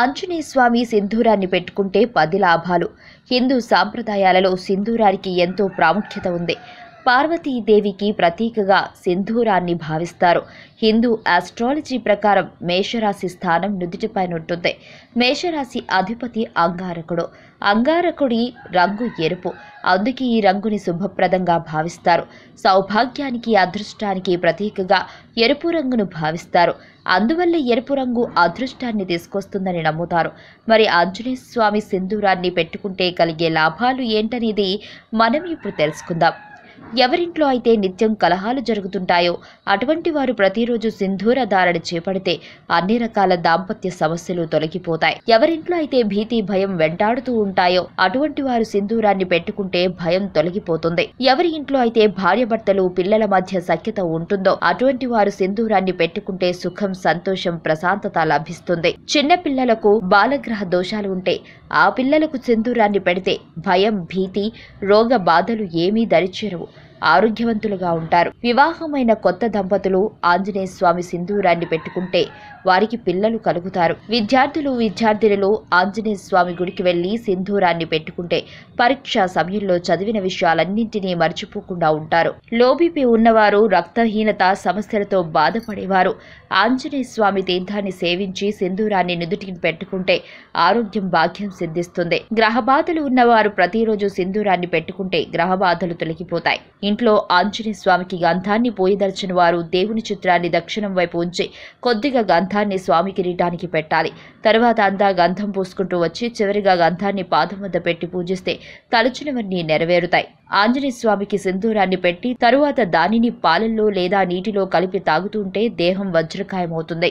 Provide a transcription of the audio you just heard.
ఆంజనేయ స్వామి సింధూరాన్ని పెట్టుకుంటే పది లాభాలు. హిందూ సాంప్రదాయాలలో సింధూరానికి ఎంతో ప్రాముఖ్యత ఉంది. పార్వతీదేవికి ప్రతీకగా సింధూరాన్ని భావిస్తారు. హిందూ ఆస్ట్రాలజీ ప్రకారం మేషరాశి స్థానం నుదుటిపైనుంటుంది మేషరాశి అధిపతి అంగారకుడు. అంగారకుడి రంగు ఎరుపు. అందుకే ఈ రంగుని శుభప్రదంగా భావిస్తారు. సౌభాగ్యానికి అదృష్టానికి ప్రతీకగా ఎరుపు రంగును భావిస్తారు. అందువల్ల ఎరుపు రంగు అదృష్టాన్ని తీసుకొస్తుందని నమ్ముతారు. మరి ఆంజనేయ స్వామి సింధూరాన్ని పెట్టుకుంటే కలిగే లాభాలు ఏంటనేది మనం ఇప్పుడు తెలుసుకుందాం. ఎవరింట్లో అయితే నిత్యం కలహాలు జరుగుతుంటాయో అటువంటి వారు ప్రతిరోజు సింధూర ధారణ చేపడితే అన్ని రకాల దాంపత్య సమస్యలు తొలగిపోతాయి. ఎవరింట్లో అయితే భీతి భయం వెంటాడుతూ ఉంటాయో అటువంటి వారు సింధూరాన్ని పెట్టుకుంటే భయం తొలగిపోతుంది. ఎవరి ఇంట్లో అయితే భార్యభర్తలు పిల్లల మధ్య సఖ్యత ఉంటుందో అటువంటి వారు సింధూరాన్ని పెట్టుకుంటే సుఖం సంతోషం ప్రశాంతత లభిస్తుంది. చిన్న పిల్లలకు బాలగ్రహ దోషాలు ఉంటే ఆ పిల్లలకు సింధూరాన్ని పెడితే భయం భీతి రోగ బాధలు ఏమీ దరిచేరవు. ఆరోగ్యవంతులుగా ఉంటారు. వివాహమైన కొత్త దంపతులు ఆంజనేయ స్వామి సింధూరాన్ని పెట్టుకుంటే వారికి పిల్లలు కలుగుతారు. విద్యార్థులు విద్యార్థినులు ఆంజనేయ స్వామి గుడికి వెళ్ళి సింధూరాన్ని పెట్టుకుంటే పరీక్ష సమయంలో చదివిన విషయాలన్నింటినీ మర్చిపోకుండా ఉంటారు. లోబీపీ ఉన్నవారు రక్తహీనత సమస్యలతో బాధపడేవారు. ఆంజనేయ స్వామి తీర్థాన్ని సేవించి సింధూరాన్ని నుదుటికి పెట్టుకుంటే ఆరోగ్యం భాగ్యం సిద్ధిస్తుంది. గ్రహ బాధలు ఉన్నవారు ప్రతిరోజు సింధూరాన్ని పెట్టుకుంటే గ్రహ బాధలు తొలగిపోతాయి. ఇంట్లో ఆంజనేయ స్వామికి గంధాన్ని పోయిదర్చిన వారు దేవుని చిత్రాన్ని దక్షిణం వైపు ఉంచి కొద్దిగా గంధాన్ని స్వామి కిరీటానికి పెట్టాలి. తర్వాత అంతా గంధం పూసుకుంటూ వచ్చి చివరిగా గంధాన్ని పాదం వద్ద పెట్టి పూజిస్తే తలచినవన్నీ నెరవేరుతాయి. ఆంజనేయ స్వామికి సింధూరాన్ని పెట్టి తరువాత దానిని పాలల్లో లేదా నీటిలో కలిపి తాగుతుంటే దేహం వజ్రకాయమవుతుంది.